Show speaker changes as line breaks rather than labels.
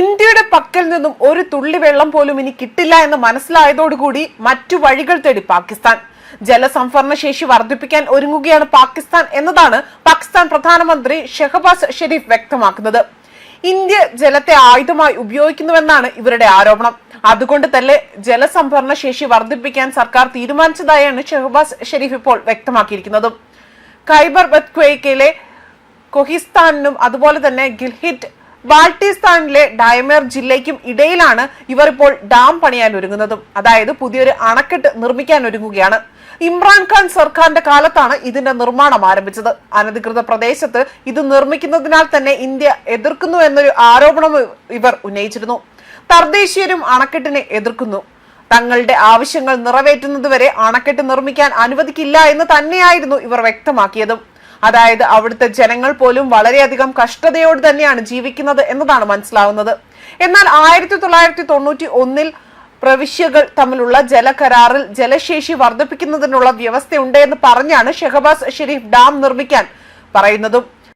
ഇന്ത്യയുടെ പക്കൽ നിന്നും ഒരു തുള്ളി വെള്ളം പോലും ഇനി കിട്ടില്ല എന്ന് മനസ്സിലായതോടുകൂടി മറ്റു വഴികൾ തേടി പാകിസ്ഥാൻ. ജലസംഭരണ ശേഷി വർദ്ധിപ്പിക്കാൻ ഒരുങ്ങുകയാണ് പാകിസ്ഥാൻ എന്നതാണ് പാകിസ്ഥാൻ പ്രധാനമന്ത്രി ഷെഹബാസ് ഷെരീഫ് വ്യക്തമാക്കുന്നത്. ഇന്ത്യ ജലത്തെ ആയുധമായി ഉപയോഗിക്കുന്നുവെന്നാണ് ഇവരുടെ ആരോപണം. അതുകൊണ്ട് തന്നെ ജലസംഭരണ ശേഷി വർദ്ധിപ്പിക്കാൻ സർക്കാർ തീരുമാനിച്ചതായാണ് ഷെഹബാസ് ഷെരീഫ് ഇപ്പോൾ വ്യക്തമാക്കിയിരിക്കുന്നത്. ഖൈബർ ബത്ക്വേക്കയിലെ കൊഹിസ്ഥാനിനും അതുപോലെ തന്നെ ഗിൽഹിറ്റ് ബാൾട്ടിസ്ഥാനിലെ ഡയമർ ജില്ലയ്ക്കും ഇടയിലാണ് ഇവർ ഇപ്പോൾ ഡാം പണിയാൻ ഒരുങ്ങുന്നതും. അതായത് പുതിയൊരു അണക്കെട്ട് നിർമ്മിക്കാൻ ഒരുങ്ങുകയാണ്. ഇമ്രാൻഖാൻ സർക്കാരിന്റെ കാലത്താണ് ഇതിന്റെ നിർമ്മാണം ആരംഭിച്ചത്. അനധികൃത പ്രദേശത്ത് ഇത് നിർമ്മിക്കുന്നതിനാൽ തന്നെ ഇന്ത്യ എതിർക്കുന്നു എന്നൊരു ആരോപണം ഇവർ ഉന്നയിച്ചിരുന്നു. തർദ്ദേശീയരും അണക്കെട്ടിനെ എതിർക്കുന്നു. തങ്ങളുടെ ആവശ്യങ്ങൾ നിറവേറ്റുന്നതുവരെ അണക്കെട്ട് നിർമ്മിക്കാൻ അനുവദിക്കില്ല എന്ന് തന്നെയായിരുന്നു ഇവർ വ്യക്തമാക്കിയതും. അതായത് അവിടുത്തെ ജനങ്ങൾ പോലും വളരെയധികം കഷ്ടതയോട് തന്നെയാണ് ജീവിക്കുന്നത് എന്നതാണ് മനസ്സിലാവുന്നത്. എന്നാൽ ആയിരത്തി തൊള്ളായിരത്തി തൊണ്ണൂറ്റി ഒന്നിൽ പ്രവിശ്യകൾ തമ്മിലുള്ള ജലകരാറിൽ ജലശേഷി വർദ്ധിപ്പിക്കുന്നതിനുള്ള വ്യവസ്ഥയുണ്ട് എന്ന് പറഞ്ഞാണ് ഷെഹബാസ് ഷെരീഫ് ഡാം നിർമ്മിക്കാൻ പറയുന്നതും.